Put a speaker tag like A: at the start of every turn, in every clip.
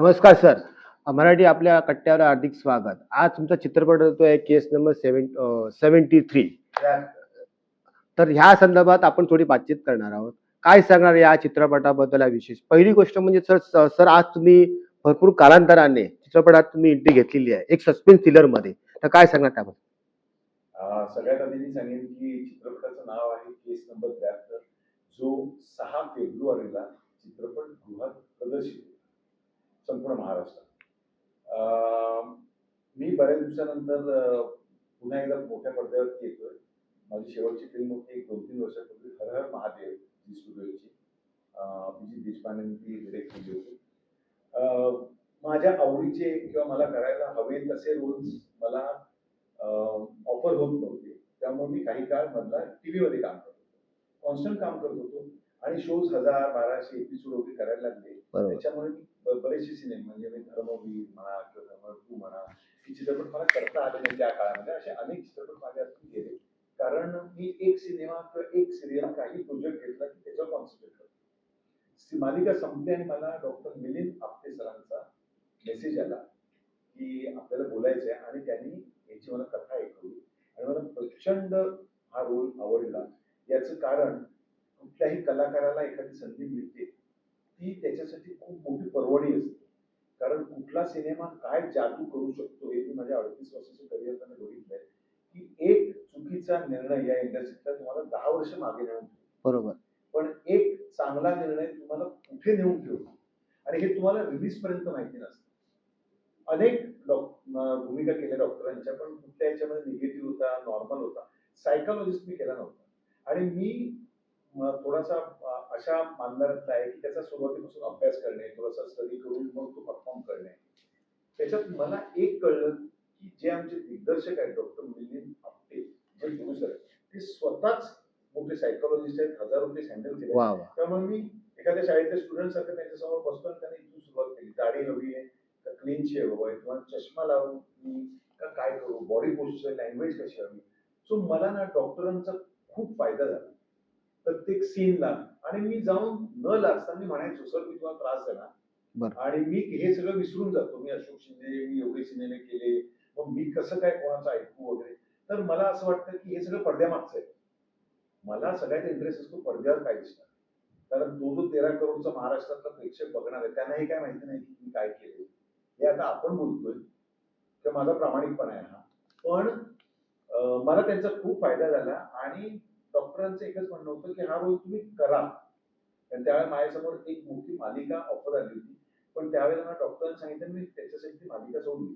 A: नमस्कार सर. मराठी आपल्या कट्ट्यावर हार्दिक स्वागत. आज तुमचा चित्रपट जो आहे case number seven seventy three. तर ह्या संदर्भात आपण थोडी बातचीत करणार आहोत. काय सांगणार या चित्रपटाबद्दल विशेष? पहिली गोष्ट म्हणजे सर सर आज तुम्ही भरपूर कालांतराने चित्रपटात तुम्ही एंट्री घेतलेली आहे. एक सस्पेन्स थ्रिलरमध्ये तर काय सांगणार त्याबद्दल?
B: सगळ्यात आधी मी सांगेन की चित्रपटाचं नाव आहे केस नंबर त्र्याहत्तर जो सहा फेब्रुवारीला चित्रपट गृहात प्रदर्शित संपूर्ण महाराष्ट्रात अं, मी बऱ्याच दिवसानंतर पुन्हा एकदा मोठ्या पडद्यावरती येतोय. माझी शेवटची फिल्म होती एक दोन तीन वर्षापूर्वी हर हर महादेव जी स्टुडिओची अभिजित देशपांडेंनी ती डिरेक्ट केली होती. माझ्या आवडीचे किंवा मला करायला हवे तसे रोल्स मला ऑफर होत नव्हते. त्यामुळे मी काही काळ मधला टीव्ही मध्ये काम करत होतो. कॉन्स्टंट काम करत होतो. आणि शोज हजार बाराशे एपिसोड वगैरे करायला लागले. त्याच्यामुळे मी बरेचसे सिनेमे म्हणजे मी धर्मवीर म्हणा किंवा धर्मटू म्हणा हे चित्रपट मला करता आले नाही त्या काळामध्ये. असे अनेक चित्रपट माझ्या हातून गेले. कारण मी एक सिनेमा किंवा एक सिरियल काही प्रोजेक्ट घेतला की त्याच्यावर कॉन्सन्ट्रेट करतो. मालिका संपली आणि मला डॉक्टर मिलिंद आपटे सरांचा मेसेज आला की आपल्याला बोलायचं आहे आणि त्यांनी याची मला कथा ऐकवली. आणि मला प्रचंड हा रोल आवडला. याचं कारण कुठल्याही कलाकाराला एखादी संधी मिळते. ती त्याच्यासाठी खूप मोठी पर्वणी असते. कारण कुठला सिनेमा काय जादू करू शकतो हे मी माझ्या अडतीस वर्षाच्या करिअरमध्ये बघितलंय. की एक चुकीचा निर्णय या इंडस्ट्रीतला तुम्हाला दहा वर्ष मागे नेऊन.
A: बरोबर.
B: पण एक चांगला निर्णय तुम्हाला कुठे नेऊन ठेवतो? आणि हे तुम्हाला रिलीज पर्यंत माहिती नसतं. अनेक भूमिका केल्या डॉक्टरांच्या पण कुठल्या याच्यामध्ये निगेटिव्ह होता नॉर्मल होता सायकोलॉजिस्ट मी केला नव्हता. आणि म, थोडासा अशा मानणाऱ्यातला आहे की त्याचा सुरुवातीपासून अभ्यास करणे थोडासा स्टडी करून मग तो परफॉर्म करणे. त्याच्यात मला एक कळलं की जे आमचे दिग्दर्शक आहेत डॉक्टर मिलिंद आपटे जे प्रोड्युसर आहेत ते स्वतःच मोठे सायकोलॉजिस्ट आहेत हजार रुपये हँडल केले त्यामुळे मी एखाद्या शाळेतल्या स्टुडंट सारखं त्यांच्यासमोर बसतो आणि त्यांनी इथून सुरुवात केली. दाढी हवी आहे का क्लीन शेव हवं आहे किंवा चष्मा लावून मी का काय करू बॉडी पोस्चर लँग्वेज कशी हवी? सो मला ना डॉक्टरांचा खूप फायदा झाला. प्रत्येक सीनला आणि मी जाऊन न लाजता मी म्हणायचो सर मी तुम्हाला त्रास
A: बरं.
B: आणि मी हे सगळं विसरून जातो. मी अशोक शिंदे मी एवढे सिनेमे केले. मग मी कसं काय कोणाचं ऐकू वगैरे? तर मला असं वाटतं की हे सगळं पडद्यामागचं आहे. मला सगळ्यात इंटरेस्ट असतो पडद्यावर काय दिसणार? कारण तो जो तेरा करोडचा महाराष्ट्रातला प्रेक्षक बघणार आहे त्यांनाही काय माहिती नाही की मी काय केले हे आता आपण बोलतोय. तर माझा प्रामाणिकपणा आहे हा. पण मला त्यांचा खूप फायदा झाला आणि डॉक्टरांचं एकच म्हणणं होतं की हा रोल तुम्ही करा. आणि त्यावेळेला माझ्यासमोर एक मोठी मालिका ऑफर आली होती. पण त्यावेळेला मला डॉक्टरांनी सांगितलं मी त्याच्यासाठी ती मालिका सोडली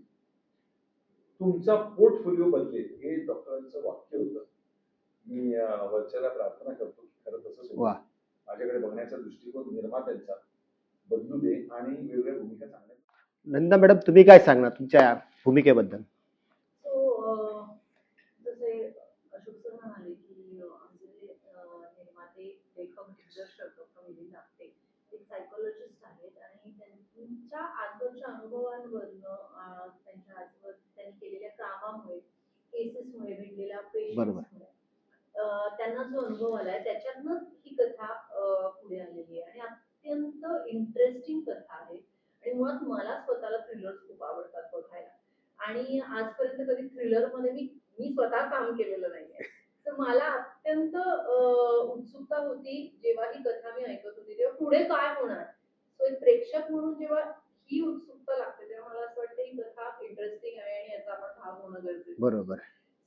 B: तुमचा पोर्टफोलिओ बदलेल हे डॉक्टरांचं वाक्य होतं. मी वरच्याला प्रार्थना करतो की खरं तसंच. माझ्याकडे बघण्याचा दृष्टिकोन निर्मात्यांचा बदलू दे आणि वेगवेगळ्या भूमिका चांगल्या
A: नंदा मॅडम तुम्ही काय सांगणार तुमच्या भूमिकेबद्दल
C: सो जसे अशोक सर म्हणाले की अ, आमचे जे अ, निर्माते लेखक दिग्दर्शक डॉक्टर मिलिंद आपटे ते सायकोलॉजिस्ट आहेत आणि त्यांच्या आजवरच्या अनुभवांवरनं त्यांच्या आजवर त्यांनी केलेल्या कामामुळे केसेसमुळे भेटलेल्या. पेशंट्समुळे त्यांना जो अनुभव आलाय त्याच्यातनं ही कथा पुढे आलेली आहे. आणि अत्यंत इंटरेस्टिंग कथा आहे. आणि मुळात मला स्वतःला थ्रिलर्स खूप आवडतात बघायला. आणि आजपर्यंत कधी थ्रिलरमध्ये मी मी स्वतः काम केलेलं नाहीये. तर मला अत्यंत उत्सुकता होती जेव्हा ही कथा मी ऐकत होती. तेव्हा पुढे काय होणार? सो एक प्रेक्षक म्हणून जेव्हा ही उत्सुकता लागते तेव्हा मला असं वाटतं ही कथा इंटरेस्टिंग आहे आणि याचा आपण भाग होणं गरजेचं.
A: बरोबर.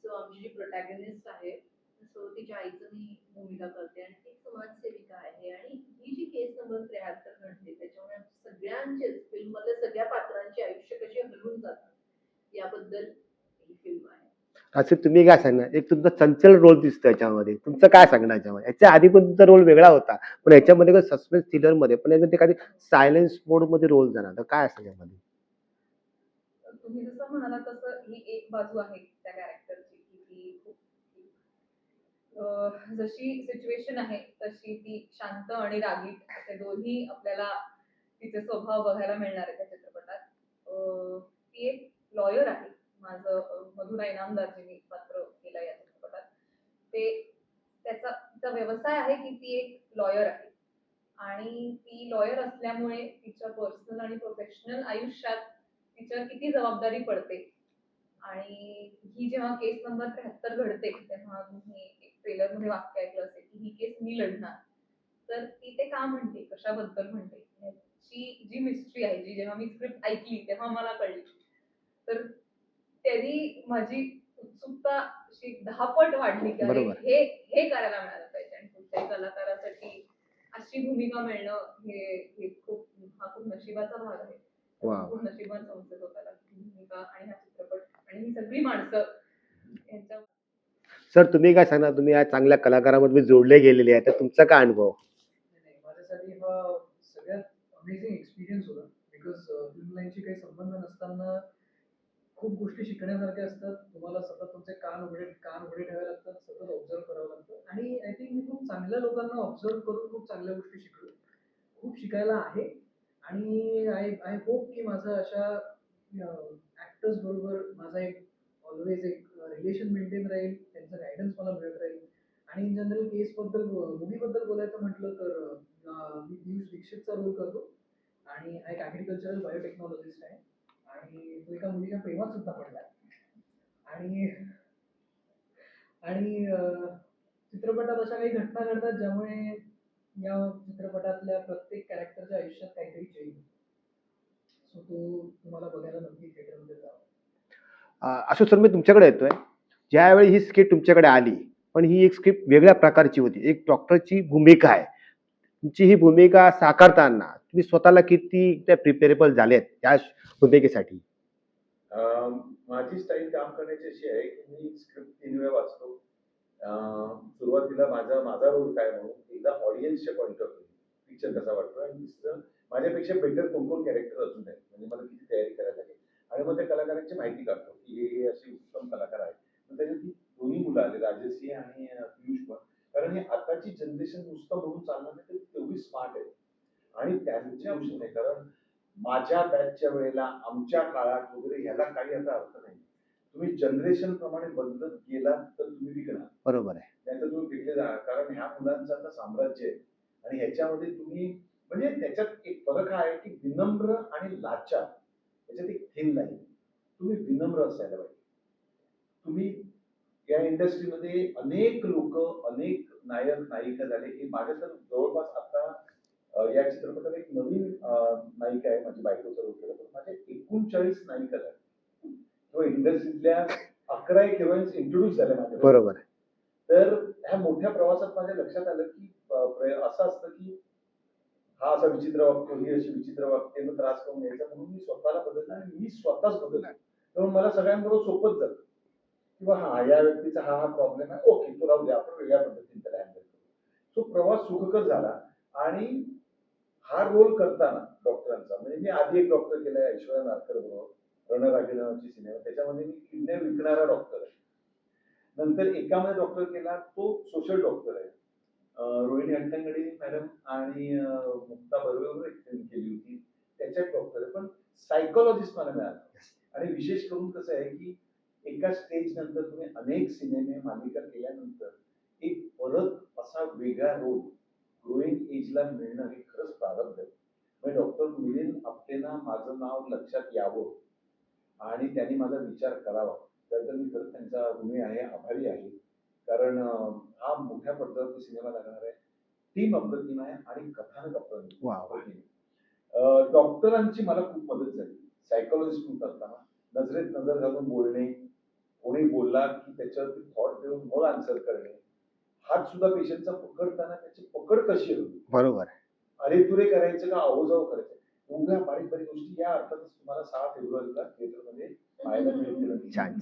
C: सो आमची जी प्रोटॅगनिस्ट आहे सो तिच्या आईचं मी भूमिका करते आणि ती समाजसेविका आहे आणि ही जी केस नंबर त्र्याहत्तर घडते त्याच्यामुळे सगळ्यांचेच फिल्म मधल्या सगळ्या पात्रांचे आयुष्य कशी हलवून जातात याबद्दल ही फिल्म आहे.
A: असे तुम्ही काय सांगणार? एक तुमचा चंचल रोल दिसतो याच्यामध्ये. तुमचं काय सांगणार याच्यामध्ये? याच्या आधी पण तुमचा रोल वेगळा होता. पण याच्यामध्ये सस्पेन्स थ्रिलरमध्ये पण याच्यामध्ये एखादी सायलेन्स मोडमध्ये रोल जाणार तर काय असं यामध्ये?
D: तुम्ही जसं म्हणाला तसं ही एक बाजू आहे त्या कॅरेक्टरची की ती जशी सिच्युएशन आहे तशी ती शांत आणि रागीट असे दोन्ही आपल्याला तिचे स्वभाव बघायला मिळणार आहे त्या चित्रपटात. ती एक लॉयर आहे. माझं अं, मधुरा इनामदार जे मी पात्र केलं या चित्रपटात ते त्याचा तिचा व्यवसाय आहे की ती एक लॉयर आहे. आणि ती लॉयर असल्यामुळे तिच्या पर्सनल आणि प्रोफेशनल आयुष्यात तिच्यावर किती जबाबदारी पडते. आणि ही जेव्हा केस नंबर त्र्याहत्तर घडते तेव्हा तुम्ही एक ट्रेलरमध्ये वाक्य ऐकलं असेल की ही केस मी लढणार. तर ती ते का म्हणते? कशाबद्दल म्हणते? ह्याची जी मिस्ट्री आहे जी जेव्हा मी स्क्रिप्ट ऐकली तेव्हा मला कळली. तर त्यांनी माझी उत्सुकता अशी दहा पट वाढली की अरे
A: बरोबर.
D: हे हे करायला मिळालं पाहिजे आणि कुठल्याही कलाकारासाठी अशी भूमिका मिळणं हे हे खूप हा खूप नशिबाचा भाग आहे. खूप समजत ही भूमिका आणि हा चित्रपट आणि ही सगळी माणसं यांच्या
A: सर तुम्ही काय सांगणार तुम्ही या चांगल्या कलाकारामध्ये जोडले गेलेले आहे तर तुमचा काय अनुभव
E: नाही, नाही, माझ्यासाठी हा सगळ्यात अमेझिंग एक्सपिरियन्स होता बिकॉज फिल्म लाईनशी काही संबंध नसताना खूप गोष्टी शिकण्यासारख्या असतात. तुम्हाला सतत तुमचे कान उघडे कान उघडे ठेवावे लागतात सतत ऑब्झर्व करावं लागतं. आणि आय थिंक मी खूप चांगल्या लोकांना ऑब्झर्व करून खूप चांगल्या गोष्टी शिकलो. खूप शिकायला आहे. आणि आय आय होप की माझं अशा ॲक्टर्स बरोबर माझा एक ऑलवेज एक रिलेशन मेंटेन राहील त्यांचं गायडन्स मला मिळत राहील. आणि इन जनरल केसबद्दल मूवीबद्दल बोलायचं म्हटलं तर मी पियुष दीक्षितचा रोल करतो. आणि हा एक ॲग्रिकल्चरल बायोटेक्नॉलॉजिस्ट आहे. आणि तो एका मुलीच्या प्रेमात सुद्धा पडला. आणि आणि चित्रपटात अशा काही घटना घडतात ज्यामुळे या चित्रपटातल्या प्रत्येक कॅरेक्टरच्या आयुष्यात काहीतरी चेंज सो तो तुम्हाला बघायला नक्की थिएटरमध्ये जावं.
A: अशोक सर मी तुमच्याकडे येतोय. ज्यावेळी ही स्क्रिप्ट तुमच्याकडे आली पण ही एक स्क्रिप्ट वेगळ्या प्रकारची होती. एक डॉक्टरची भूमिका आहे. तुमची ही भूमिका साकारताना तुम्ही स्वतःला किती त्या प्रिपेरेबल झालेत त्या भूमिकेसाठी?
B: माझी स्टाईल काम करण्याची अशी आहे की मी स्क्रिप्ट तीन वेळा वाचतो. सुरुवातीला माझा माझा रोल काय म्हणून एकदा ऑडियन्सच्या पॉईंट ऑफ पिक्चर कसा वाटतो? आणि दुसरं माझ्यापेक्षा बेटर कोण कोण कॅरेक्टर अजून आहे म्हणजे मला किती तयारी करायला लागेल? आणि मग त्या कलाकारांची माहिती काढतो की हे असे उत्तम कलाकार आहेत. मग त्याच्यात दोन्ही मुलं आले राजश्री आणि पियुष पण. कारण हे आताची जनरेशन नुसतं म्हणून चालणार नाही तर तेवढी स्मार्ट आहे. आणि त्यांच्या गोष्टी नाही कारण माझ्या बॅचच्या वेळेला आमच्या काळात वगैरे ह्याला काही आता अर्थ नाही. तुम्ही जनरेशन प्रमाणे बदलत गेलात तर तुम्ही विकणार
A: बरोबर आहे.
B: नाही तर तुम्ही विकले जाणार. कारण ह्या मुलांचं आता साम्राज्य आहे. आणि ह्याच्यामध्ये तुम्ही म्हणजे त्याच्यात एक फरक हा आहे की विनम्र आणि लाचार याच्यात एक थिन लाईन तुम्ही विनम्र असायला पाहिजे. तुम्ही या इंडस्ट्रीमध्ये अनेक लोक अनेक नायक नायिका झाले. हे माझ्या तर जवळपास आता या चित्रपटात एक नवीन नायिका आहे माझी बायकोचा रोल केला तर माझ्या एकोणचाळीस नायिका झाल्या किंवा इंडस्ट्रीतल्या अकरा एक हिरोईन्स इंट्रोड्यूस झाल्या माझ्या
A: बरोबर आहे.
B: तर ह्या मोठ्या प्रवासात माझ्या लक्षात आलं की असं असतं की हा असा विचित्र वागतो ही अशी विचित्र वागते त्रास करून घ्यायचा म्हणून मी स्वतःला बदललं आणि मी स्वतःच बदललो. त्यामुळे मला सगळ्यांबरोबर सोपंच जातं किंवा हा या व्यक्तीचा हा हा प्रॉब्लेम आहे ओके तो राहू दे आपण वेगळ्या पद्धतीने त्याला हँडल करू. तो प्रवास सुखकर झाला आणि हा रोल करताना डॉक्टरांचा म्हणजे मी आधी एक डॉक्टर केलाय ऐश्वर्या नारकर बरोबर रणरागी नावाची सिनेमा त्याच्यामध्ये मी किडने विकणारा डॉक्टर आहे. नंतर एकामध्ये डॉक्टर केला तो सोशल डॉक्टर आहे. रोहिणी हट्टंगडी मॅडम आणि मुक्ता फिल्म केली होती. त्याच्यात डॉक्टर आहे. पण सायकोलॉजिस्ट मला मिळाला. आणि विशेष करून कसं आहे की एका स्टेज नंतर तुम्ही अनेक सिनेमे मालिका केल्यानंतर एक परत असा वेगळा रोल ग्रोईंग एजला मिळणं हे खरंच प्रारब्ध आहे. म्हणजे डॉक्टर मिलिंद आपटेना माझं नाव लक्षात यावं आणि त्यांनी माझा विचार करावा. त्याबद्दल मी खरंच त्यांचा ऋणी आहे आभारी आहे. कारण हा मोठ्या पडद्यावरती सिनेमा लागणार आहे. टीम अप्रतिम आहे आणि कथानक अप्रतिम डॉक्टरांची मला खूप मदत झाली. सायकोलॉजिस्ट म्हणून करताना नजरेत नजर घालून बोलणे कोणी बोलला की त्याच्यावरती थॉट देऊन मग आन्सर करणे हात सुद्धा पेशंटचा पकडताना त्याची पकड कशी हवी?
A: बरोबर.
B: अरे तुरे करायचं का? आऊजाऊ करायचं. एवढ्या बारीक बारीक गोष्टी या अर्थातच तुम्हाला सहा फेब्रुवारीला थिएटरमध्ये पाहायला मिळतील.
A: छान.